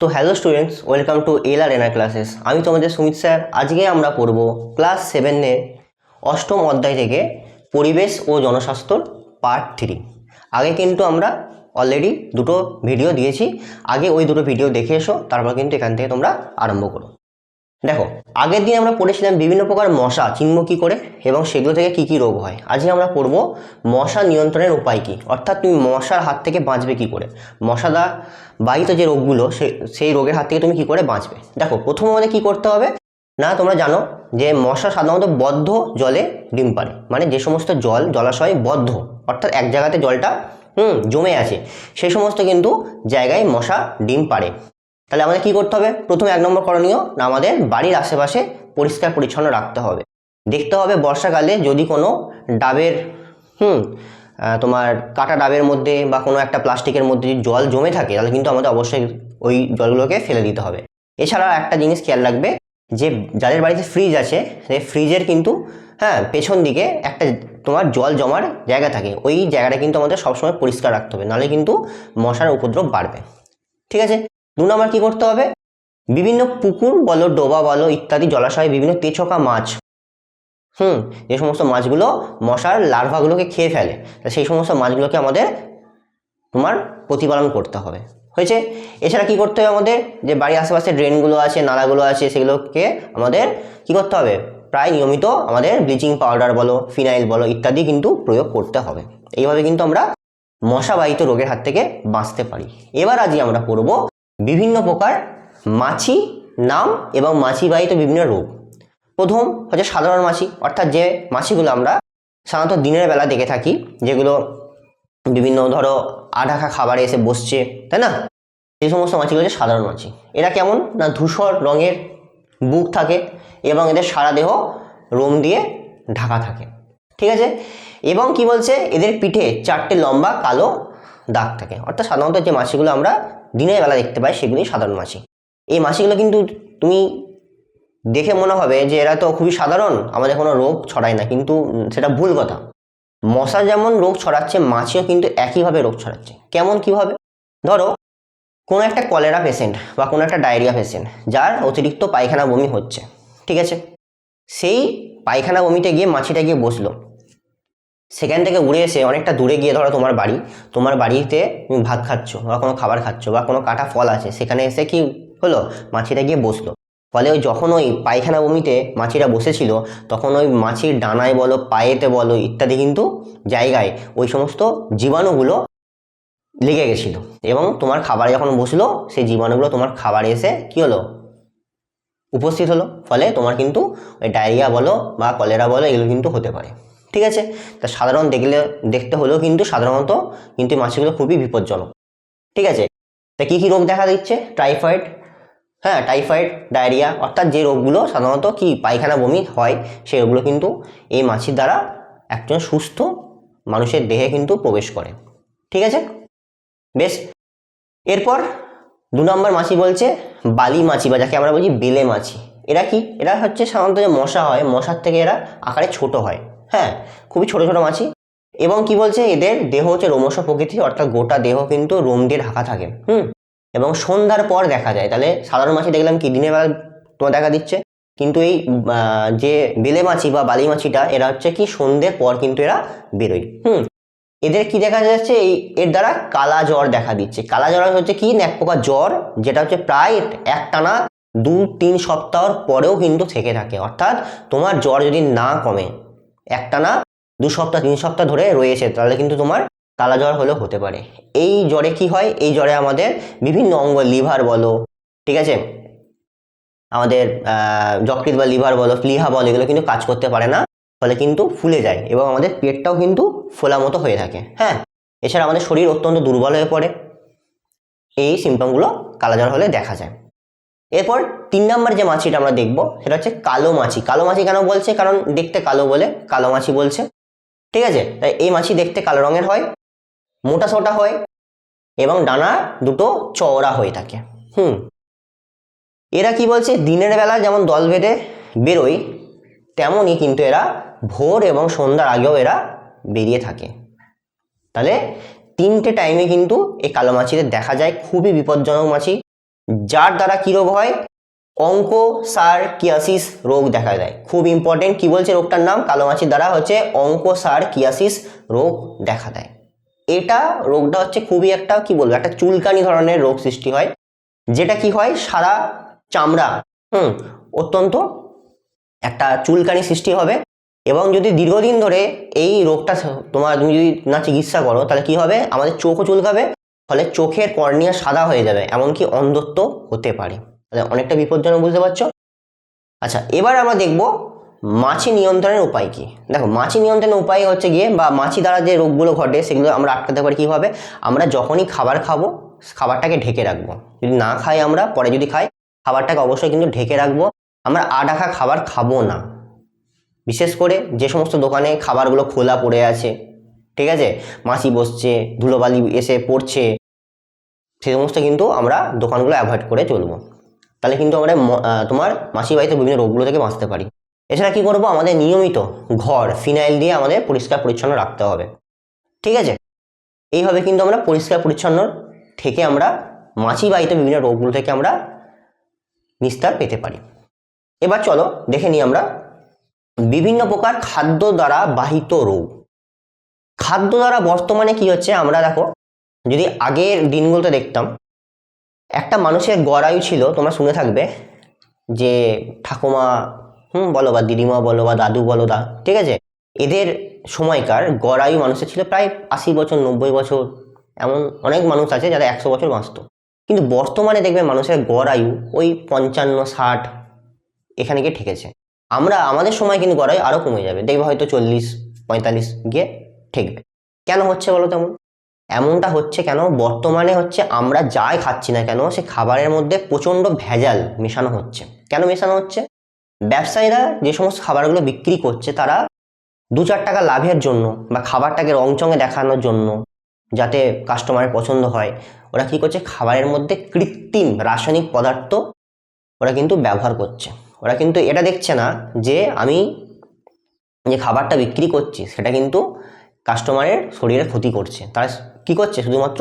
তো hello students welcome to L R NR classes আমি তোমাদের সুমিত স্যার, আজকে আমরা পড়ব ক্লাস সেভেনের অষ্টম অধ্যায় থেকে পরিবেশ ও জনস্বাস্থ্যর পার্ট থ্রি আগে কিন্তু আমরা অলরেডি দুটো ভিডিও দিয়েছি। আগে ওই দুটো ভিডিও দেখে এসো, তারপর কিন্তু এখান থেকে তোমরা আরম্ভ করো। দেখো, আগের দিন আমরা পড়েছিলাম বিভিন্ন প্রকার মশা, চিনব কী করে এবং সেগুলো থেকে কি কি রোগ হয়। আজকে আমরা পড়ব মশা নিয়ন্ত্রণের উপায় কী? অর্থাৎ তুমি মশার হাত থেকে বাঁচবে কি করে? মশাদা বাহিত যে রোগগুলো, সে- সেই রোগের হাত থেকে তুমি কি করে বাঁচবে? দেখো, প্রথম আমাদের কি করতে হবে? না, তোমরা জানো যে মশা সাধারণত বদ্ধ জলে ডিম পারে মানে যে সমস্ত জল, জলাশয় বদ্ধ। অর্থাৎ এক জায়গাতে জলটা, হুম, জমে আছে। সেই সমস্ত কিন্তু জায়গায় মশা ডিম পারে তাহলে আমাদের কি করতে হবে? প্রথমে এক নম্বর করণীয় না আমাদের বাড়ির আশেপাশে পরিষ্কার পরিচ্ছন্ন রাখতে হবে। দেখতে হবে বর্ষাকালে যদি কোনো ডাবের, হুম তোমার কাটা ডাবের মধ্যে বা কোনো একটা প্লাস্টিকের মধ্যে যদি জল জমে থাকে, তাহলে কিন্তু আমাদের অবশ্যই ওই জলগুলোকে ফেলে দিতে হবে। এছাড়া একটা জিনিস খেয়াল রাখবে যে যাদের বাড়িতে ফ্রিজ আছে সেই ফ্রিজের কিন্তু হ্যাঁ পেছন দিকে একটা তোমার জল জমার জায়গা থাকে। ওই জায়গাটা কিন্তু আমাদের সবসময় পরিষ্কার রাখতে হবে, নাহলে কিন্তু মশার উপদ্রব বাড়বে। ঠিক আছে? দু আমার কী করতে হবে? বিভিন্ন পুকুর বলো, ডোবা বলো, ইত্যাদি, জলাশয়ে বিভিন্ন তেছকা মাছ। হুম, যে সমস্ত মাছগুলো মশার লার্ভাগুলোকে খেয়ে ফেলে, তা সেই সমস্ত মাছগুলোকে আমাদের তোমার প্রতিপালন করতে হবে। হয়েছে? এছাড়া কি করতে হবে আমাদের? যে বাড়ির আশেপাশে ড্রেনগুলো আছে, নালাগুলো আছে, সেগুলোকে আমাদের কি করতে হবে? প্রায় নিয়মিত আমাদের ব্লিচিং পাউডার বলো, ফিনাইল বলো, ইত্যাদি কিন্তু প্রয়োগ করতে হবে। এইভাবে কিন্তু আমরা মশাবাহিত রোগের হাত থেকে বাঁচতে পারি। এবার আজই আমরা পড়ব বিভিন্ন প্রকার মাছি নাম এবং মাছিবাহিত বিভিন্ন রোগ প্রথম হচ্ছে সাধারণ মাছি, অর্থাৎ যে মাছিগুলো আমরা সাধারণত দিনের বেলা দেখে থাকি, যেগুলো বিভিন্ন ধরো আঢাকা খাবারে এসে বসছে, তাই না? এই সমস্ত মাছিগুলো হচ্ছে সাধারণ মাছি। এরা কেমন? না ধূসর রঙের বুক থাকে এবং এদের সারা দেহ রোম দিয়ে ঢাকা থাকে। ঠিক আছে? এবং কি বলছে? এদের পিঠে চারটে লম্বা কালো দাগ থাকে। অর্থাৎ সাধারণত যে মাছিগুলো আমরা দিনের বেলা দেখতে পাই সেগুলি সাধারণ মাছি এই মাছিগুলো কিন্তু তুমি দেখে মনে হবে যে এরা তো খুবই সাধারণ, আমাদের কোনো রোগ ছড়ায় না, কিন্তু সেটা ভুল কথা। মশা যেমন রোগ ছড়াচ্ছে, মাছিও কিন্তু একইভাবে রোগ ছড়াচ্ছে। কেমন, কীভাবে? ধরো, কোনো একটা কলেরা পেশেন্ট বা কোনো একটা ডায়রিয়া পেশেন্ট যার অতিরিক্ত পায়খানা বমি হচ্ছে, ঠিক আছে? সেই পায়খানা বমিতে গিয়ে মাছিটা গিয়ে বসল। সেখান থেকে উড়ে এসে অনেকটা দূরে গিয়ে ধরো তোমার বাড়ি, তোমার বাড়িতে তুমি ভাত খাচ্ছ বা কোনো খাবার খাচ্ছ বা কোনো কাটা ফল আছে, সেখানে এসে কি হলো? মাছিটা গিয়ে বসল। ফলে ওই যখন ওই পায়খানা বমিতে মাছিরা বসেছিল, তখন ওই মাছির ডানায় বলো, পায়েতে বলো ইত্যাদি কিন্তু জায়গায় ওই সমস্ত জীবাণুগুলো লেগে গেছিল। এবং তোমার খাবারে যখন বসল, সেই জীবাণুগুলো তোমার খাবারে এসে কি হলো? উপস্থিত হলো। ফলে তোমার কিন্তু ওই ডায়রিয়া বলো বা কলেরা বলো, এগুলো কিন্তু হতে পারে। ঠিক আছে? তা সাধারণ দেখলে, দেখতে হলেও কিন্তু সাধারণত কিন্তু মাছিগুলো খুবই বিপজ্জনক। ঠিক আছে? তা কী কী রোগ দেখা দিচ্ছে? টাইফয়েড হ্যাঁ টাইফয়েড, ডায়রিয়া, অর্থাৎ যে রোগগুলো সাধারণত কি পায়খানা, বমি হয় সেই রোগগুলো কিন্তু এই মাছির দ্বারা একজন সুস্থ মানুষের দেহে কিন্তু প্রবেশ করে। ঠিক আছে? বেশ। এরপর দু নম্বর মাছি বলছে বালি মাছি বা যাকে আমরা বলছি বেলে মাছি। এরা কি? এরা হচ্ছে সাধারণত যে মশা হয়, মশার থেকে এরা আকারে ছোট হয়। হ্যাঁ খুবই ছোট ছোট মাছি। এবং কি বলছে? এদের দেহ হচ্ছে রোমশ প্রকৃতির অর্থাৎ গোটা দেহ কিন্তু রোম দিয়ে ঢাকা থাকে, হুম? এবং সন্ধ্যার পর দেখা যায়। তাহলে সাধারণ মাছি দেখলাম কি? দিনের বেলা তোমার দেখা দিচ্ছে। কিন্তু এই যে বেলে মাছি বা বালি মাছিটা, এরা হচ্ছে কি? সন্ধ্যের পর কিন্তু এরা বেরোয়, হুম? এদের কি দেখা যাচ্ছে? এই, এর দ্বারা কালা জ্বর দেখা দিচ্ছে। কালা জ্বর হচ্ছে কি? এক প্রকার জ্বর, যেটা হচ্ছে প্রায় একটানা দু তিন সপ্তাহর পরেও কিন্তু থেকে থাকে। অর্থাৎ তোমার জ্বর যদি না কমে একটানা দু সপ্তাহ, তিন সপ্তাহ ধরে রয়েছে। তাহলে কিন্তু তোমার কালা জ্বর হলেও হতে পারে। এই জ্বরে কি হয়? এই জ্বরে আমাদের বিভিন্ন অঙ্গ, লিভার বলো, ঠিক আছে? আমাদের যকৃত বা লিভার বলো প্লিহা বলো, এগুলো কিন্তু কাজ করতে পারে না, ফলে কিন্তু ফুলে যায় এবং আমাদের পেটটাও কিন্তু ফোলা মতো হয়ে থাকে হ্যাঁ? এছাড়া আমাদের শরীর অত্যন্ত দুর্বল হয়ে পড়ে। এই সিমটমগুলো কালাজ্বর হলে দেখা যায়। এরপর তিন নম্বর যে মাছিটা আমরা দেখব, সেটা হচ্ছে কালো মাছি। কালো মাছি কেন বলছে? কারণ দেখতে কালো বলে, কালো মাছি বলছে। ঠিক আছে? তাই এই মাছি দেখতে কালো রঙের হয়, মোটা সোটা হয়, এবং ডানা দুটো চওড়া হয়ে থাকে। হুম। এরা কি বলছে? দিনের বেলা যেমন দল বেঁধে বেরোয়, তেমনই কিন্তু এরা ভোর এবং সন্ধ্যার আগেও এরা বেরিয়ে থাকে। তাহলে তিনটে টাইমে কিন্তু এই কালো মাছিদের দেখা যায়। খুবই বিপজ্জনক মাছি। যার দ্বারা কী রোগ হয়? অঙ্কোসার্কিয়াসিস রোগ দেখা দেয়। খুব ইম্পর্টেন্ট কি বলছে রোগটার নাম? কালো কালোমাছির দ্বারা হচ্ছে অঙ্কোসার্কিয়াসিস রোগ দেখা দেয়। এটা রোগটা হচ্ছে খুবই একটা, কি বলব, একটা চুলকানি ধরনের রোগ সৃষ্টি হয়। যেটা কি হয়? সারা চামড়া, হুম, অত্যন্ত একটা চুলকানি সৃষ্টি হবে এবং যদি দীর্ঘদিন ধরে এই রোগটা তোমার, তুমি যদি না চিকিৎসা করো, তাহলে কি হবে? আমাদের চোখও চুলকাবে ফলে চোখের কর্নিয়া সাদা হয়ে যাবে, এমনকি অন্ধত্ব হতে পারে। তাহলে অনেকটা বিপজ্জনক, বুঝতে পারছ? আচ্ছা এবার আমরা দেখব মাছি নিয়ন্ত্রণের উপায় কি। দেখো, মাছি নিয়ন্ত্রণের উপায় হচ্ছে গিয়ে, বা মাছি দ্বারা যে রোগগুলো ঘটে, সেগুলো আমরা আটকাতে পারি কীভাবে? আমরা যখনই খাবার খাব, খাবারটাকে ঢেকে রাখব। যদি না খাই আমরা, পরে যদি খাই, খাবারটাকে অবশ্যই কিন্তু ঢেকে রাখব। আমরা আডাখা খাবার খাব না। বিশেষ করে যে সমস্ত দোকানে খাবারগুলো খোলা পড়ে আছে, ঠিক আছে? মাছি বসছে, ধুলোবালি এসে পড়ছে সেই সমস্ত কিন্তু আমরা দোকানগুলো অ্যাভয়েড করে চলবো। তাহলে কিন্তু আমরা তোমার মাছি বাড়িতে বিভিন্ন রোগগুলো থেকে বাঁচতে পারি। এছাড়া কি করব? আমাদের নিয়মিত ঘর, ফিনাইল দিয়ে আমাদের পরিষ্কার পরিচ্ছন্ন রাখতে হবে। ঠিক আছে? এইভাবে কিন্তু আমরা পরিষ্কার পরিচ্ছন্ন থেকে আমরা মাছি বাড়িতে বিভিন্ন রোগগুলো থেকে আমরা নিস্তার পেতে পারি। এবার চলো দেখে নিই আমরা বিভিন্ন প্রকার খাদ্য দ্বারা বাহিত রোগ। খাদ্য দ্বারা বর্তমানে কি হচ্ছে? আমরা দেখো যদি আগের দিনগুলোতে দেখতাম, একটা মানুষের গড়ায়ু ছিল, তোমরা শুনে থাকবে, যে ঠাকুমা, হুম, বলো বা দিদিমা বলো বা দাদু বলো দা, ঠিক আছে? এদের সময়কার গড়ায়ু মানুষের ছিল প্রায় আশি বছর, নব্বই বছর, এমন অনেক মানুষ আছে যারা একশো বছর বাঁচত। কিন্তু বর্তমানে দেখবে মানুষের গড় আয়ু ওই পঞ্চান্ন, ষাট এখানে গিয়ে ঠেকেছে। আমরা, আমাদের সময় কিন্তু গড়াই আরও কমে যাবে, দেখবে হয়তো চল্লিশ, পঁয়তাল্লিশ গিয়ে ঠেকবে। কেন হচ্ছে বলো তেমন এমনটা হচ্ছে কেন? বর্তমানে হচ্ছে আমরা যাই খাচ্ছি না কেন, সে খাবারের মধ্যে প্রচণ্ড ভেজাল মেশানো হচ্ছে। কেন মেশানো হচ্ছে? ব্যবসায়ীরা যে সমস্ত খাবারগুলো বিক্রি করছে, তারা দু চার টাকা লাভের জন্য বা খাবারটাকে রংচঙে দেখানোর জন্য যাতে কাস্টমারের পছন্দ হয়, ওরা কী করছে? খাবারের মধ্যে কৃত্রিম রাসায়নিক পদার্থ ওরা কিন্তু ব্যবহার করছে। ওরা কিন্তু এটা দেখছে না যে আমি যে খাবারটা বিক্রি করছি, সেটা কিন্তু কাস্টমারের শরীরে ক্ষতি করছে। তারা কি করছে? শুধুমাত্র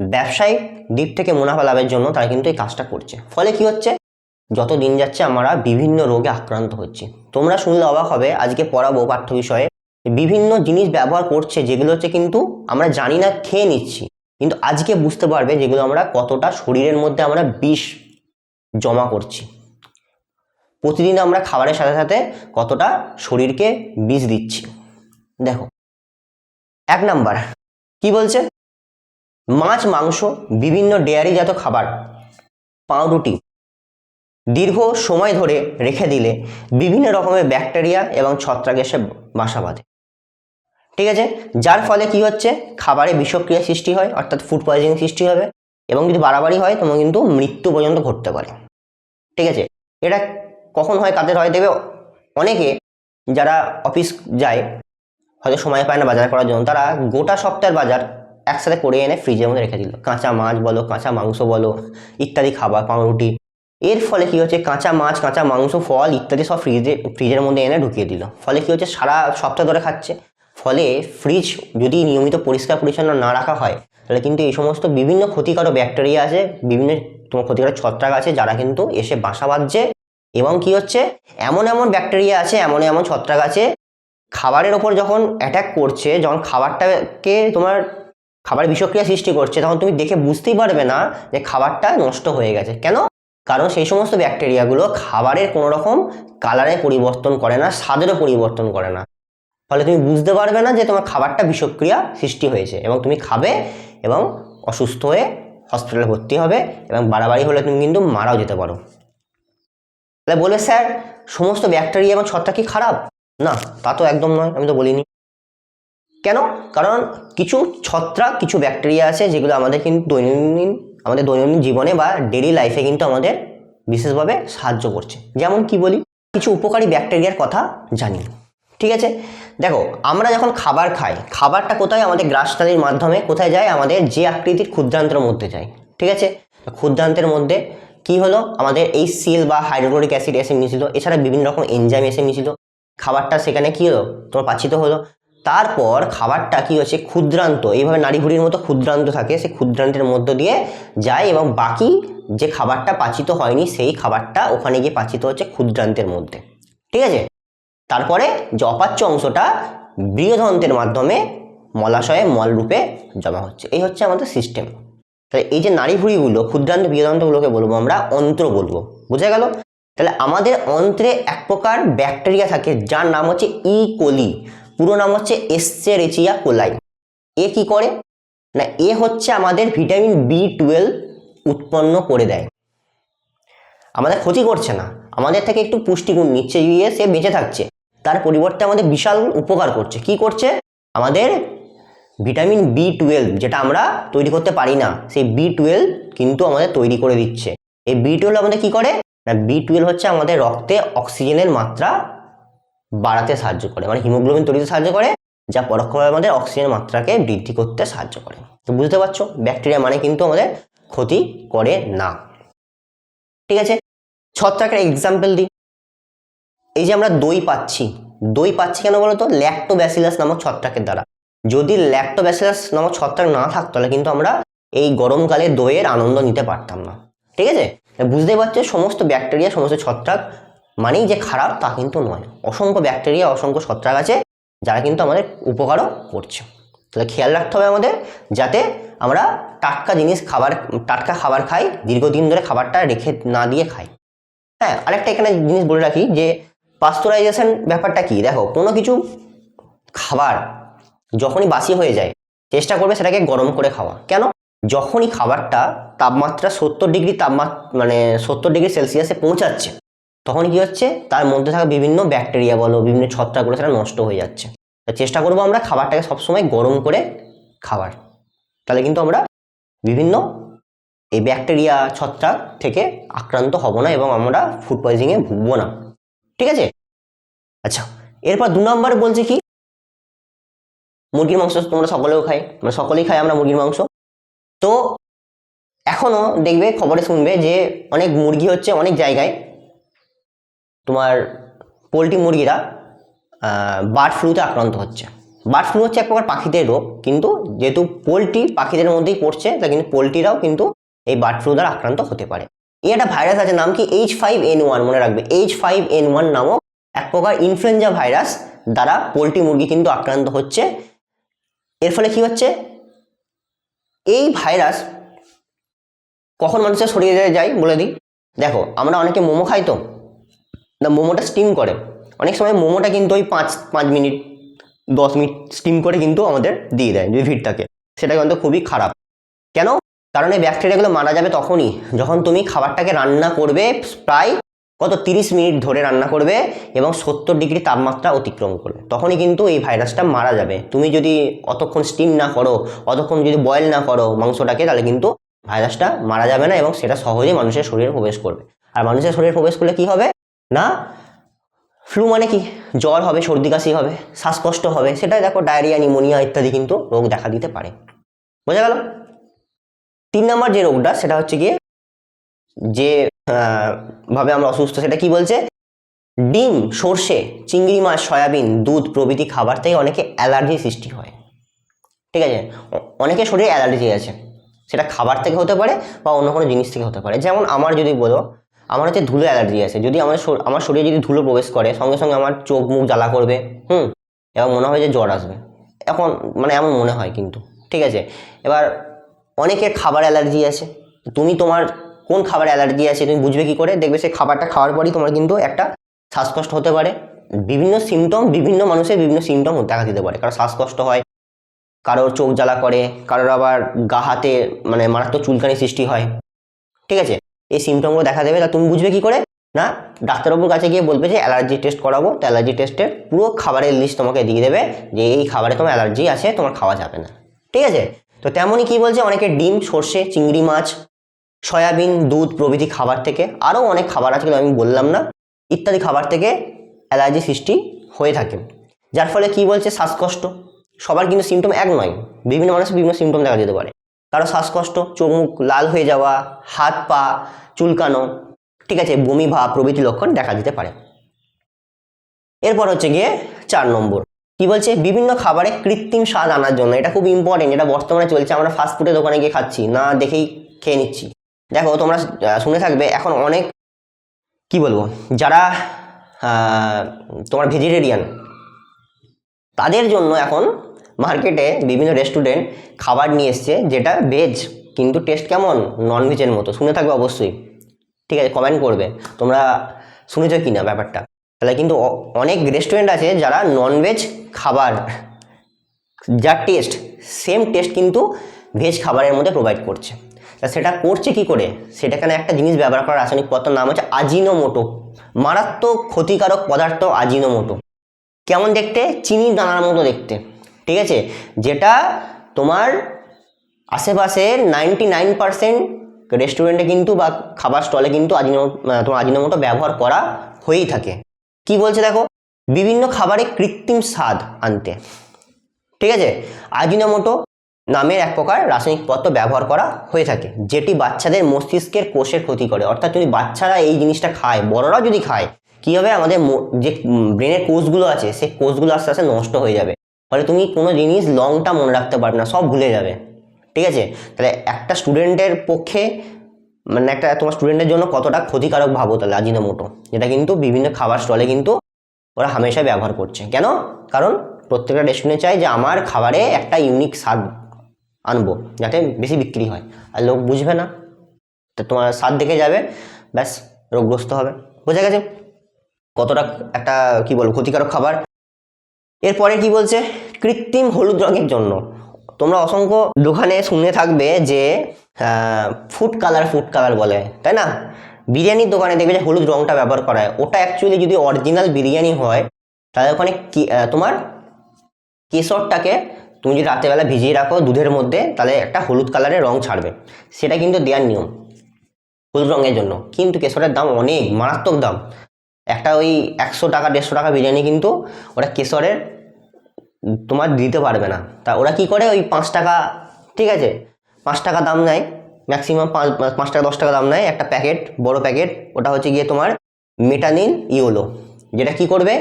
ব্যবসায়িক দিক থেকে মুনাফা লাভের জন্য তারা কিন্তু এই কাজটা করছে। ফলে কি হচ্ছে? যত দিন যাচ্ছে আমরা বিভিন্ন রোগে আক্রান্ত হচ্ছি। তোমরা শুনলে অবাক হবে, আজকে পড়াবো পাঠ্য বিষয়ে বিভিন্ন জিনিস ব্যবহার করছে, যেগুলো হচ্ছে কিন্তু আমরা জানি না, খেয়ে নিচ্ছি। কিন্তু আজকে বুঝতে পারবে যেগুলো আমরা কতটা শরীরের মধ্যে আমরা বিষ জমা করছি। প্রতিদিন আমরা খাবারের সাথে সাথে কতটা শরীরকে বিষ দিচ্ছি। দেখো, এক নাম্বার, কি বলছে? মাছ, মাংস, বিভিন্ন ডেয়ারিজাত খাবার, পাউরুটি দীর্ঘ সময় ধরে রেখে দিলে বিভিন্ন রকমের ব্যাকটেরিয়া এবং ছত্রাক এসে বাসা বাঁধে। ঠিক আছে? যার ফলে কি হচ্ছে? খাবারে বিষক্রিয়া সৃষ্টি হয়, অর্থাৎ ফুড পয়জনিং সৃষ্টি হবে এবং যদি বাড়াবাড়ি হয় তোমার কিন্তু মৃত্যু পর্যন্ত ঘটতে পারে। ঠিক আছে? এটা কখন হয় কাদের হয় দেবে অনেকে যারা অফিস যায়, হয়তো সময় পায় না বাজার করার জন্য, তারা গোটা সপ্তাহের বাজার একসাথে করে এনে ফ্রিজের মধ্যে রেখে দিল। কাঁচা মাছ বলো, কাঁচা মাংস বলো, ইত্যাদি খাবার, পাউরুটি। এর ফলে কি হচ্ছে, কাঁচা মাছ, কাঁচা মাংস, ফল ইত্যাদি সব ফ্রিজে ফ্রিজের মধ্যে এনে ঢুকিয়ে দিল। ফলে কি হচ্ছে, সারা সপ্তাহ ধরে খাচ্ছে। ফলে ফ্রিজ যদি নিয়মিত পরিষ্কার পরিচ্ছন্ন না রাখা হয়, তাহলে কিন্তু এই সমস্ত বিভিন্ন ক্ষতিকারক ব্যাকটেরিয়া আছে, বিভিন্ন তোমার ক্ষতিকারক ছত্রাক আছে, যারা কিন্তু এসে বাসা বাঁধছে। এবং কি হচ্ছে, এমন এমন ব্যাকটেরিয়া আছে, এমন এমন ছত্রাক আছে, খাবারের ওপর যখন অ্যাটাক করছে, যখন খাবারটাকে তোমার খাবার বিষক্রিয়া সৃষ্টি করছে, তখন তুমি দেখে বুঝতেই পারবে না যে খাবারটা নষ্ট হয়ে গেছে। কেন? কারণ সেই সমস্ত ব্যাকটেরিয়াগুলো খাবারের কোনো রকম কালারে পরিবর্তন করে না, স্বাদেরও পরিবর্তন করে না। ফলে তুমি বুঝতে পারবে না যে তোমার খাবারটা বিষক্রিয়া সৃষ্টি হয়েছে এবং তুমি খাবে এবং অসুস্থ হয়ে হসপিটালে ভর্তি হবে এবং বাড়াবাড়ি হলে তুমি কিন্তু মারাও যেতে পারো। তাহলে বলবে স্যার, সমস্ত ব্যাকটেরিয়া এবং ছত্রাক কি খারাপ? না, তা তো একদম নয়, আমি তো বলিনি। কেন? কারণ কিছু ছত্রাক, কিছু ব্যাকটেরিয়া আছে যেগুলো আমাদের কিন্তু দৈনন্দিন, আমাদের দৈনন্দিন জীবনে বা ডেলি লাইফে কিন্তু আমাদের বিশেষভাবে সাহায্য করছে। যেমন কি বলি? কিছু উপকারী ব্যাকটেরিয়ার কথা জানি। ঠিক আছে? দেখো, আমরা যখন খাবার খাই, খাবারটা কোথায় আমাদের গ্রাসনালীর মাধ্যমে কোথায় যায়? আমাদের যে আকৃতির ক্ষুদ্রান্তের মধ্যে যায়। ঠিক আছে? ক্ষুদ্রান্তের মধ্যে কি হলো? আমাদের এই সিল বা হাইড্রোক্লোরিক অ্যাসিড এসে মিশিল। এছাড়া বিভিন্ন রকম এনজাইম এসে মিশিল। খাবারটা সেখানে কী হলো? তোমার পাচ্ছিত হলো। তারপর খাবারটা কী হচ্ছে? ক্ষুদ্রান্ত। এইভাবে নাড়িভুড়ির মতো ক্ষুদ্রান্ত থাকে, সেই ক্ষুদ্রান্তের মধ্য দিয়ে যায় এবং বাকি যে খাবারটা পাচিত হয়নি, সেই খাবারটা ওখানে গিয়ে পাচিত হচ্ছে ক্ষুদ্রান্তের মধ্যে। ঠিক আছে? তারপরে যে অপাচ্য অংশটা বৃহদন্তের মাধ্যমে মলাশয়ে মলরূপে জমা হচ্ছে। এই হচ্ছে আমাদের সিস্টেম তাহলে এই যে নাড়ি ভুঁড়িগুলো ক্ষুদ্রান্ত, বৃহদন্তগুলোকে বলব আমরা, অন্ত্র বলব। বুঝা গেল? তাহলে আমাদের অন্ত্রে এক প্রকার ব্যাকটেরিয়া থাকে, যার নাম হচ্ছে ই কোলি পুরো নাম হচ্ছে এসচেরেচিয়া কোলাই। এ কি করে? না, এ হচ্ছে আমাদের ভিটামিন বি টুয়েলভ উৎপন্ন করে দেয়। আমাদের ক্ষতি করছে না। আমাদের থেকে একটু পুষ্টিগুণ নিচ্ছে গিয়ে সে বেঁচে থাকছে। তার পরিবর্তে আমাদের বিশাল উপকার করছে। কি করছে? আমাদের ভিটামিন বি টুয়েলভ যেটা আমরা তৈরি করতে পারি না, সেই বি টুয়েলভ কিন্তু আমাদের তৈরি করে দিচ্ছে। এই বি টুয়েলভ আমাদের কী করে? না বি টুয়েলভ হচ্ছে আমাদের রক্তে অক্সিজেনের মাত্রা বাড়াতে সাহায্য করে। মানে হিমোগ্লোবিন তৈরিতে সাহায্য করে, যা পরোক্ষভাবে আমাদের অক্সিজেনের মাত্রাকে বৃদ্ধি করতে সাহায্য করে। তো বুঝতে পারছ? ব্যাকটেরিয়া মানে কিন্তু আমাদের ক্ষতি করে না। ঠিক আছে? ছত্রাকের এক্সাম্পল দিই। এই যে আমরা দই পাচ্ছি। দই পাচ্ছি কেন বলো তো? ল্যাক্টোব্যাসিলাস নামক ছত্রাকের দ্বারা। যদি ল্যাক্টোব্যাসিলাস নামক ছত্রাক না থাকতো, তাহলে কিন্তু আমরা এই গরমকালে দইয়ের আনন্দ নিতে পারতাম না। ঠিক আছে? বুঝতে পারছ? সমস্ত ব্যাকটেরিয়া, সমস্ত ছত্রাক মানেই যে খারাপ তা কিন্তু নয়। অসংখ্য ব্যাকটেরিয়া, অসংখ্য ছত্রাক আছে যারা কিন্তু আমাদের উপকারও করছে। তাহলে খেয়াল রাখতে হবে আমাদের যাতে আমরা টাটকা জিনিস খাবার, টাটকা খাবার খাই, দীর্ঘদিন ধরে খাবারটা রেখে না দিয়ে খাই। হ্যাঁ আরেকটা এখানে জিনিস বলে রাখি যে পাস্তুরাইজেশন ব্যাপারটা কি? দেখো, কোনো কিছু খাবার যখনই বাসি হয়ে যায়, চেষ্টা করবে সেটাকে গরম করে খাওয়া। কেন? যখনই খাবারটা তাপমাত্রা সত্তর ডিগ্রি তাপমাত্রা মানে সত্তর ডিগ্রি সেলসিয়াসে পৌঁছাচ্ছে তখন কি হচ্ছে? তার মধ্যে থাকা বিভিন্ন ব্যাকটেরিয়া বলো, বিভিন্ন ছত্রাকগুলো সেটা নষ্ট হয়ে যাচ্ছে। চেষ্টা করব আমরা খাবারটাকে সবসময় গরম করে খাবার। তাহলে কিন্তু আমরা বিভিন্ন এই ব্যাকটেরিয়া, ছত্রাক থেকে আক্রান্ত হব না এবং আমরা ফুড পয়জনিংয়ে ভুগবো না। ঠিক আছে? আচ্ছা এরপর দু নম্বর বলছে কি? মুরগির মাংস তোমরা সকলেও খাই আমরা সকলেই খাই আমরা মুরগির মাংস। তো এখনও দেখবে, খবরে শুনবে যে অনেক মুরগি হচ্ছে অনেক জায়গায় তোমার পোলট্রি মুরগিরা বার্ড ফ্লুতে আক্রান্ত হচ্ছে। বার্ড ফ্লু হচ্ছে এক প্রকার পাখিদের রোগ, কিন্তু যেহেতু পোলট্রি পাখিদের মধ্যেই পড়ছে তা কিন্তু পোলট্রিরাও কিন্তু এই বার্ড ফ্লু দ্বারা আক্রান্ত হতে পারে। এই একটা ভাইরাস আছে, নাম কি এইচ ফাইভ এন ওয়ান মনে রাখবে। এইচ ফাইভ এন ওয়ান নামক এক প্রকার ইনফ্লুয়েঞ্জা ভাইরাস দ্বারা পোলট্রি মুরগি কিন্তু আক্রান্ত হচ্ছে। এর ফলে কি হচ্ছে? এই ভাইরাস কখন মানুষের শরীরে যায় বলে দিই? দেখো, আমরা অনেকে মোমো খাই তো না মোমোটা স্টিম করে। অনেক সময় মোমোটা কিন্তু ওই পাঁচ পাঁচ মিনিট, দশ মিনিট স্টিম করে কিন্তু আমাদের দিয়ে দেয় যদি ভিড় থাকে সেটা কিন্তু খুবই খারাপ। কেন? কারণ এই ব্যাকটেরিয়াগুলো মারা যাবে তখনই, যখন তুমি খাবারটাকে রান্না করবে প্রায় কত তিরিশ মিনিট ধরে রান্না করবে এবং সত্তর ডিগ্রি তাপমাত্রা অতিক্রম করবে। তখনই কিন্তু এই ভাইরাসটা মারা যাবে। তুমি যদি অতক্ষণ স্টিম না করো, অতক্ষণ যদি বয়েল না করো মাংসটাকে, তাহলে কিন্তু ভাইরাসটা মারা যাবে না এবং সেটা সহজে মানুষের শরীরে প্রবেশ করবে। আর মানুষের শরীরে প্রবেশ করলে কী হবে? না? ফ্লু মানে কি? জ্বর হবে, সর্দি কাশি হবে, শ্বাসকষ্ট হবে, সেটাই দেখো ডায়রিয়া নিউমোনিয়া ইত্যাদি কিন্তু রোগ দেখা দিতে পারে। বোঝা গেল? তিন নম্বর যে রোগটা, সেটা হচ্ছে গিয়ে যে ভাবে আমরা অসুস্থ, সেটা কি বলছে? ডিম, সর্ষে, চিংড়ি মাছ, সয়াবিন, দুধ প্রভৃতি খাবার থেকে অনেকে অ্যালার্জি সৃষ্টি হয়। ঠিক আছে? অনেকে শরীরে অ্যালার্জি আছে। সেটা খাবার থেকে হতে পারে বা অন্য কোনো জিনিস থেকে হতে পারে। যেমন আমার যদি বলো আমার হচ্ছে ধুলো অ্যালার্জি আছে। যদি আমার আমার শরীরে যদি ধুলো প্রবেশ করে, সঙ্গে সঙ্গে আমার চোখ মুখ জ্বালা করবে, হুম? এবং মনে হয় যে জ্বর আসবে। এখন মানে এমন মনে হয় কিন্তু, ঠিক আছে? এবার অনেকের খাবার অ্যালার্জি আছে। তুমি তোমার কোন খাবার অ্যালার্জি আছে তুমি বুঝবে কী করে? দেখবে সেই খাবারটা খাওয়ার পরই তোমার কিন্তু একটা শ্বাসকষ্ট হতে পারে। বিভিন্ন সিমটম বিভিন্ন মানুষের বিভিন্ন সিমটম দেখা দিতে পারে। কারও শ্বাসকষ্ট হয়, কারোর চোখ জ্বালা করে, কারোর আবার গা হাতে মানে মারাত্মক চুলকানি সৃষ্টি হয়। ঠিক আছে? এই সিমটমগুলো দেখা দেবে। তা তুমি বুঝবে কি করে? না, ডাক্তারবাবুর কাছে গিয়ে বলবে যে অ্যালার্জি টেস্ট করাবো। তো অ্যালার্জি টেস্টের পুরো খাবারের লিস্ট তোমাকে দিয়ে দেবে যে, এই খাবারে তোমার অ্যালার্জি আছে, তোমার খাওয়া যাবে না। ঠিক আছে? তো তেমনই কি বলছে? অনেকে ডিম, সর্ষে, চিংড়ি মাছ, সয়াবিন, দুধ প্রভৃতি খাবার থেকে আরও অনেক খাবার আছে আমি বললাম না, ইত্যাদি খাবার থেকে অ্যালার্জি সৃষ্টি হয়ে থাকে। যার ফলে কি বলছে? শ্বাসকষ্ট। সবার কিন্তু সিমটম এক নয়। বিভিন্ন মানুষের বিভিন্ন সিমটম দেখা যেতে পারে। কারও শ্বাসকষ্ট চোখ মুখ লাল হয়ে যাওয়া, হাত পা, চুলকানো, ঠিক আছে, বমি, ভাব, প্রভৃতি লক্ষণ দেখা দিতে পারে। এরপর হচ্ছে গিয়ে চার নম্বর। কি বলছে? বিভিন্ন খাবারে কৃত্রিম স্বাদ আনার জন্য। এটা খুব ইম্পর্টেন্ট এটা বর্তমানে চলছে। আমরা ফাস্ট ফুডের দোকানে গিয়ে খাচ্ছি। না, দেখেই খেয়ে নিচ্ছি। দেখো, তোমরা শুনে থাকবে, এখন অনেক, কি বলব? যারা তোমার ভেজিটেরিয়ান তাদের জন্য এখন মার্কেটে বিভিন্ন রেস্টুরেন্ট খাবার নিয়ে এসছে যেটা ভেজ কিন্তু টেস্ট কেমন? নন ভেজের মতো। শুনে থাকবে অবশ্যই। ঠিক আছে কমেন্ট করবে। তোমরা শুনেছো কি না ব্যাপারটা? তাহলে কিন্তু অনেক রেস্টুরেন্ট আছে যারা ননভেজ খাবার, যার টেস্ট সেম টেস্ট কিন্তু ভেজ খাবারের মধ্যে প্রোভাইড করছে। তা সেটা করছে কি করে? সেটাখানে একটা জিনিস ব্যবহার করা রাসায়নিক পদার্থের নাম হচ্ছে আজিনোমোটো মারাত্মক ক্ষতিকারক পদার্থ আজিনোমোটো কেমন দেখতে? চিনি দানার মতো দেখতে। ঠিক আছে? যেটা তোমার আশেপাশের নাইনটি নাইন পার্সেন্ট রেস্টুরেন্টে কিন্তু বা খাবার স্টলে কিন্তু আজিনো তোমার আজিনোমোটো ব্যবহার করা হয়েই থাকে। কি বলছে দেখো? বিভিন্ন খাবারে কৃত্রিম স্বাদ আনতে। ঠিক আছে? আজিনোমোটো নামের এক প্রকার রাসায়নিক পদার্থ ব্যবহার করা হয়ে থাকে, যেটি বাচ্চাদের মস্তিষ্কের কোষের ক্ষতি করে। অর্থাৎ যদি বাচ্চারা এই জিনিসটা খায়, বড়রাও যদি খায়, কী হবে? আমাদের যে ব্রেনের কোষগুলো আছে, সেই কোষগুলো আস্তে আস্তে নষ্ট হয়ে যাবে। ফলে তুমি কোনো জিনিস লংটা মনে রাখতে পারবে না, সব ভুলে যাবে। ঠিক আছে? তাহলে একটা স্টুডেন্টের পক্ষে মানে একটা তোমার স্টুডেন্টের জন্য কতটা ক্ষতিকারক ভাবো তাহলে আজিনোমোটো যেটা কিন্তু বিভিন্ন খাবার স্টলে কিন্তু ওরা হামেশাই ব্যবহার করছে। কেন? কারণ প্রত্যেকটা রেস্টুরেন্ট চায় যে আমার খাবারে একটা ইউনিক স্বাদ আনব, যাতে বেশি বিক্রি হয়। আর লোক বুঝবে না। তো তোমার স্বাদ দেখে যাবে, ব্যাস, রোগগ্রস্ত হবে। বোঝা গেছে? কতটা একটা, কি বলব, ক্ষতিকারক খাবার এরপরে কি বলছে? কৃত্রিম হলুদ রঙের জন্য। তোমরা অসংখ্য দোকানে শুনে থাকবে যে ফুড কালার ফুড কালার বলে, তাই না? বিরিয়ানির দোকানে দেখবে যে হলুদ রঙটা ব্যবহার করা হয়। ওটা অ্যাকচুয়ালি যদি অরিজিনাল বিরিয়ানি হয়, তাহলে ওখানে কি তোমার কেশরটাকে তুমি যদি রাতেরবেলা ভিজিয়ে রাখো দুধের মধ্যে, তাহলে একটা হলুদ কালারের রং ছাড়বে। সেটা কিন্তু দেওয়ার নিয়ম, হলুদ রঙের জন্য। কিন্তু কেশরের দাম অনেক, মারাত্মক দাম। একটা ওই একশো টাকা, দেড়শো টাকা বিরিয়ানি কিন্তু ওরা কেশরের তোমার দিতে পারবে না। তা ওরা কি করে? ওই পাঁচ টাকা, ঠিক আছে? পাঁচ টাকা দাম নেয় ম্যাক্সিমাম পাঁচ পাঁচ টাকা, দশ টাকা দাম নেয় একটা প্যাকেট, বড় প্যাকেট। ওটা হচ্ছে গিয়ে তোমার মেটানিন ইওলো যেটা কি করবে?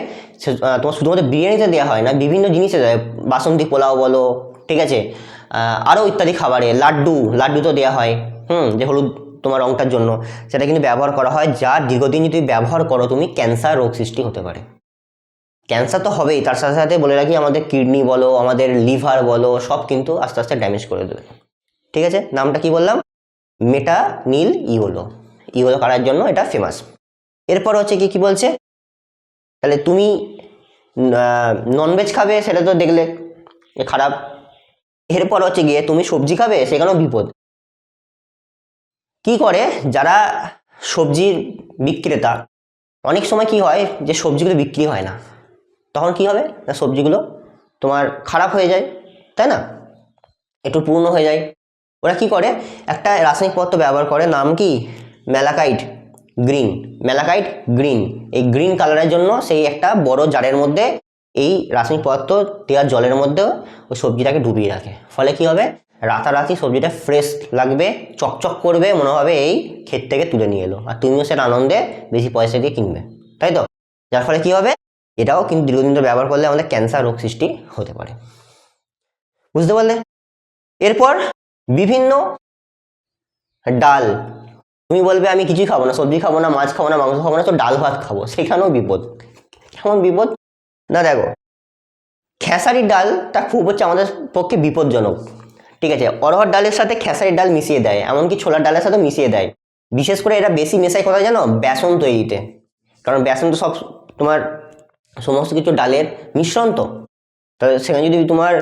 তোমার শুধুমাত্র বিরিয়ানিতে দেওয়া হয় না, বিভিন্ন জিনিসে দেয়। বাসন্তী পোলাও বলো, ঠিক আছে? আরও ইত্যাদি খাবারে, লাড্ডু লাড্ডু তো দেওয়া হয়। হুম, যে হলুদ তোমার রংটার জন্য। সেটা কিন্তু ব্যবহার করা হয়, যা দীর্ঘদিন যদি ব্যবহার করো, তুমি ক্যান্সার রোগ সৃষ্টি হতে পারে। ক্যান্সার তো হবেই, তার সাথে সাথে বলে রাখি, আমাদের কিডনি বলো, আমাদের লিভার বলো, সব কিন্তু আস্তে আস্তে ড্যামেজ করে দেবে। ঠিক আছে? নামটা কি বললাম? মেটা নীল ইওলো ইওলো করার জন্য এটা ফেমাস এরপর হচ্ছে কি কি বলছে? তাহলে তুমি ননভেজ খাবে, সেটা তো দেখলে খারাপ। এরপর হচ্ছে গিয়ে তুমি সবজি খাবে, সেখানেও বিপদ। কি করে? যারা সবজির বিক্রেতা, অনেক সময় কি হয় যে সবজিগুলো বিক্রি হয় না। তখন কি হবে? না, সবজিগুলো তোমার খারাপ হয়ে যায়, তাই না? একটু পূর্ণ হয়ে যায়। ওরা কি করে? একটা রাসায়নিক পদার্থ ব্যবহার করে, নাম কি? Malachite green. Malachite green. এই গ্রিন কালারের জন্য সেই একটা বড় জারের মধ্যে এই রাসায়নিক পদার্থ দেওয়ার জলের মধ্যে ওই সবজিটাকে ডুবিয়ে রাখে। ফলে কি হবে? রাতারাতি সবজিটা ফ্রেশ লাগবে, চকচক করবে, মনে হবে এই ক্ষেত থেকে তুলে নিয়ে এলো। আর তুমিও সেটা আনন্দে বেশি পয়সা দিয়ে কিনবে, তাই তো? যার ফলে কি হবে? এটাও কিন্তু দীর্ঘদিন ধরে ব্যবহার করলে আমাদের ক্যান্সার রোগ সৃষ্টি হতে পারে। বুঝতে পারলে? এরপর বিভিন্ন ডাল। তুমি বলবে, আমি কিছুই খাব না, সবজি খাব না, মাছ খাব না, মাংস খাব না, তো ডাল ভাত খাব। সেখানেও বিপদ। কেমন বিপদ? না, দেখো, খেসারির ডালটা খুব হচ্ছে আমাদের পক্ষে বিপজ্জনক। ঠিক আছে? অরহর ডালের সাথে খেসারির ডাল মিশিয়ে দেয়, এমনকি ছোলার ডালের সাথে মিশিয়ে দেয়। বিশেষ করে এটা বেশি মেশায় কোথায় জানো? বেসন তৈরিতে। কারণ বেসন তো সব তোমার সমস্ত কিছু ডালের মিশ্রণ তো। তাহলে সেখানে যদি তোমার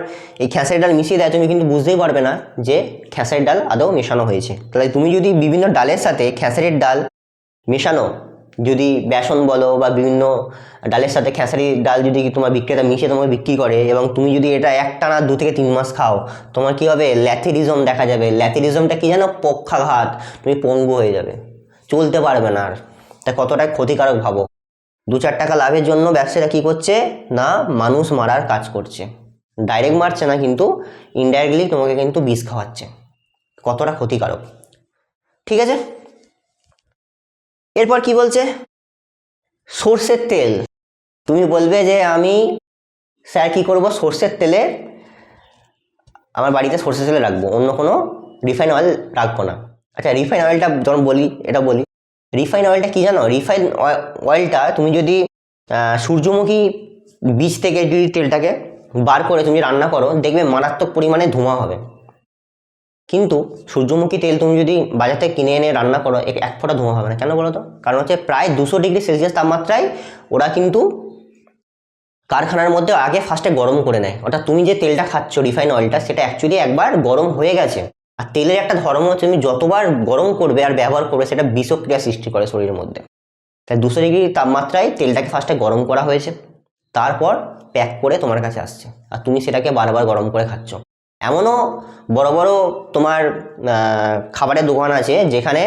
এই খেসারি ডাল মিশিয়ে দেয়, তুমি কিন্তু বুঝতেই পারবে না যে খেসারির ডাল আদৌ মেশানো হয়েছে। তাহলে তুমি যদি বিভিন্ন ডালের সাথে খেসারির ডাল মেশানো যদি বেসন বলো বা বিভিন্ন ডালের সাথে খেসারি ডাল যদি তোমার বিক্রেতা মিশিয়ে তোমাকে বিক্রি করে এবং তুমি যদি এটা এক একটানা দু থেকে তিন মাস খাও, তোমার কি হবে? ল্যাথিরিজম দেখা যাবে। ল্যাথিরিজমটা কি জানো? পক্ষাঘাত। তুমি পঙ্গু হয়ে যাবে। চলতে পারবে না আর। তা কতটা ক্ষতিকারক ভাবো? দু চার টাকা লাভের জন্য ব্যবসাটা কি করছে? না, মানুষ মারার কাজ করছে। ডাইরেক্ট মারছে না, কিন্তু ইনডাইরেক্টলি তোমাকে কিন্তু বিষ খাওয়াচ্ছে। কতটা ক্ষতিকারক। ঠিক আছে? এরপর কি বলছে? সর্ষের তেল। তুমি বলবে যে আমি, স্যার কি করব? সর্ষের তেলে আমার বাড়িতে সর্ষের তেলে রাখব। অন্য কোনো রিফাইন অয়েল রাখব না। আচ্ছা রিফাইন অয়েলটা যখন বলি, এটা বলি। রিফাইন অয়েলটা কি জানো? রিফাইন অয়েলটা তুমি যদি সূর্যমুখী বীজ থেকে যদি তেলটাকে বার করে তুমি রান্না করো, দেখবে মারাত্মক পরিমাণে ধোঁয়া হবে। কিন্তু সূর্যমুখী তেল তুমি যদি বাজার থেকে কিনে এনে রান্না করো এক ফোঁটা ধোঁয়া হবে না। কেন বলো তো? কারণ হচ্ছে প্রায় দুশো ডিগ্রি সেলসিয়াস তাপমাত্রায় ওরা কিন্তু কারখানার মধ্যে আগে ফার্স্টে গরম করে নেয়। অর্থাৎ তুমি যে তেলটা খাচ্ছ রিফাইন অয়েলটা সেটা অ্যাকচুয়ালি একবার গরম হয়ে গেছে। আর তেলের একটা ধর্ম হচ্ছে তুমি যতবার গরম করবে আর ব্যবহার করবে, সেটা বিষক্রিয়া সৃষ্টি করে শরীরের মধ্যে। তাই দুশো ডিগ্রি তাপমাত্রায় তেলটাকে ফার্স্টে গরম করা হয়েছে, তারপর প্যাক করে তোমার কাছে আসছে। আর তুমি সেটাকে বারবার গরম করে খাচ্ছ। এমনও বড় বড় তোমার খাবারের দোকান আছে যেখানে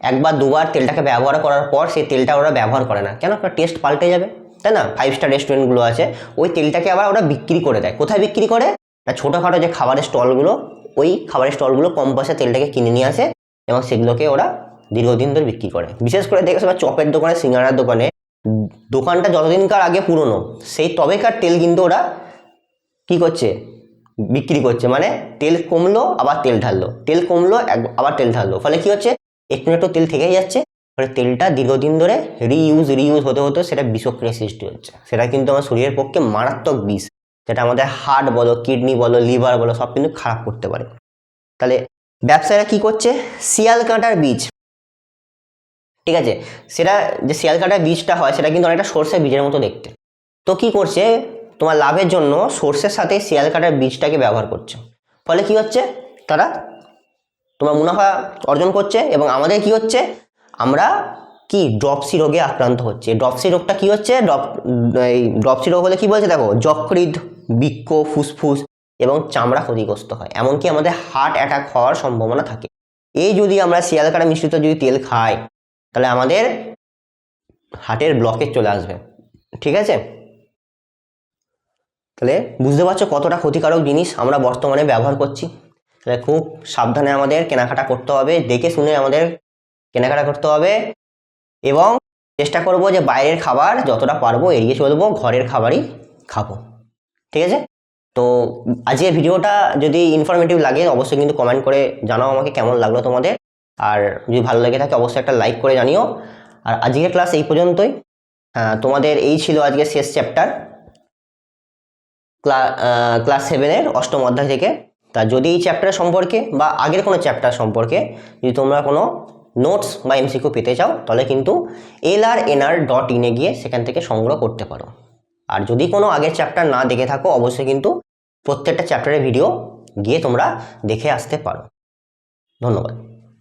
একবার দুবার তেলটাকে ব্যবহার করার পর সেই তেলটা ওরা ব্যবহার করে না। কেন? টেস্ট পাল্টে যাবে, তাই না? ফাইভ স্টার রেস্টুরেন্টগুলো আছে, ওই তেলটাকে আবার ওরা বিক্রি করে দেয়। কোথায় বিক্রি করে? না ছোটোখাটো যে খাবারের স্টলগুলো ওই খাবারের স্টলগুলো কম পয়সা তেলটাকে কিনে নিয়ে আসে এবং সেগুলোকে ওরা দীর্ঘদিন ধরে বিক্রি করে। বিশেষ করে দেখেছ বা চপের দোকানে, সিঙ্গারার দোকানে, দোকানটা যতদিনকার আগে পুরনো, সেই তবেকার তেল কিন্তু ওরা কি করছে? বিক্রি করছে মানে তেল কমলো, আবার তেল ঢাললো। তেল কমলো আবার তেল ঢাললো। ফলে কি হচ্ছে? একটু একটু তেল থেকেই যাচ্ছে। ফলে তেলটা দীর্ঘদিন ধরে রিইউজ রিইউজ হতে হতে সেটা বিষক্রিয়া সৃষ্টি হচ্ছে। সেটা কিন্তু আমার শরীরের পক্ষে মারাত্মক বিষ। যেটা আমাদের হার্ট বলো কিডনি বলো লিভার বলো, সব কিন্তু খারাপ করতে পারে। তাহলে ব্যবসায়ীরা কি করছে? শিয়াল কাঁটার বীজ। ঠিক আছে? সেটা যে শিয়াল কাঁটার বীজটা হয়, সেটা কিন্তু অনেকটা সর্ষে বীজের মতো দেখতে। তো কি করছে? তোমার লাভের জন্য সর্ষের সাথে শিয়াল কাটার বীজটাকে ব্যবহার করছে। ফলে কি হচ্ছে? তারা তোমার মুনাফা অর্জন করছে এবং আমাদের কি হচ্ছে? আমরা কি ড্রপসি রোগে আক্রান্ত হচ্ছে। ড্রপসি রোগটা কি হচ্ছে? ড্রপ, এই ড্রপসি রোগ হলে কি বলছে? দেখো, যকৃৎ, বৃক্ষ, ফুসফুস এবং চামড়া ক্ষতিগ্রস্ত হয়। এমনকি আমাদের হার্ট অ্যাটাক হওয়ার সম্ভাবনা থাকে। এই যদি আমরা শিয়াল কাটা মিশ্রিত যদি তেল খাই, তাহলে আমাদের হার্টের ব্লকেজ চলে আসবে। ঠিক আছে? তাহলে বুঝতে পারছ কতটা ক্ষতিকারক জিনিস আমরা বর্তমানে ব্যবহার করছি? তাহলে খুব সাবধানে আমাদের কেনাকাটা করতে হবে, দেখে শুনে আমাদের কেনাকাটা করতে হবে এবং চেষ্টা করব যে বাইরের খাবার যতটা পারব এড়িয়ে চলবো, ঘরের খাবারই খাব। ঠিক আছে? তো আজকের ভিডিওটা যদি ইনফরমেটিভ লাগে অবশ্যই কিন্তু কমেন্ট করে জানাও আমাকে কেমন লাগল তোমাদের। আর যদি ভালো লেগে থাকে অবশ্যই একটা লাইক করে জানিও। আর আজকের ক্লাস এই পর্যন্তই। তোমাদের এই ছিল আজকে শেষ চ্যাপ্টার ক্লাস সেভেনের অষ্টম অধ্যায় থেকে। তা যদি এই চ্যাপ্টার সম্পর্কে বা আগের কোনো চ্যাপ্টার সম্পর্কে যদি তোমরা কোনো নোটস বা এমসিকিউ পেতে চাও, তাহলে কিন্তু এল আর এনআর ডট ইনে গিয়ে সেখান থেকে সংগ্রহ করতে পারো। আর যদি কোনো আগের চ্যাপ্টার না দেখে থাকো, অবশ্যই কিন্তু প্রত্যেকটা চ্যাপ্টারের ভিডিও গিয়ে তোমরা দেখে আসতে পারো। ধন্যবাদ।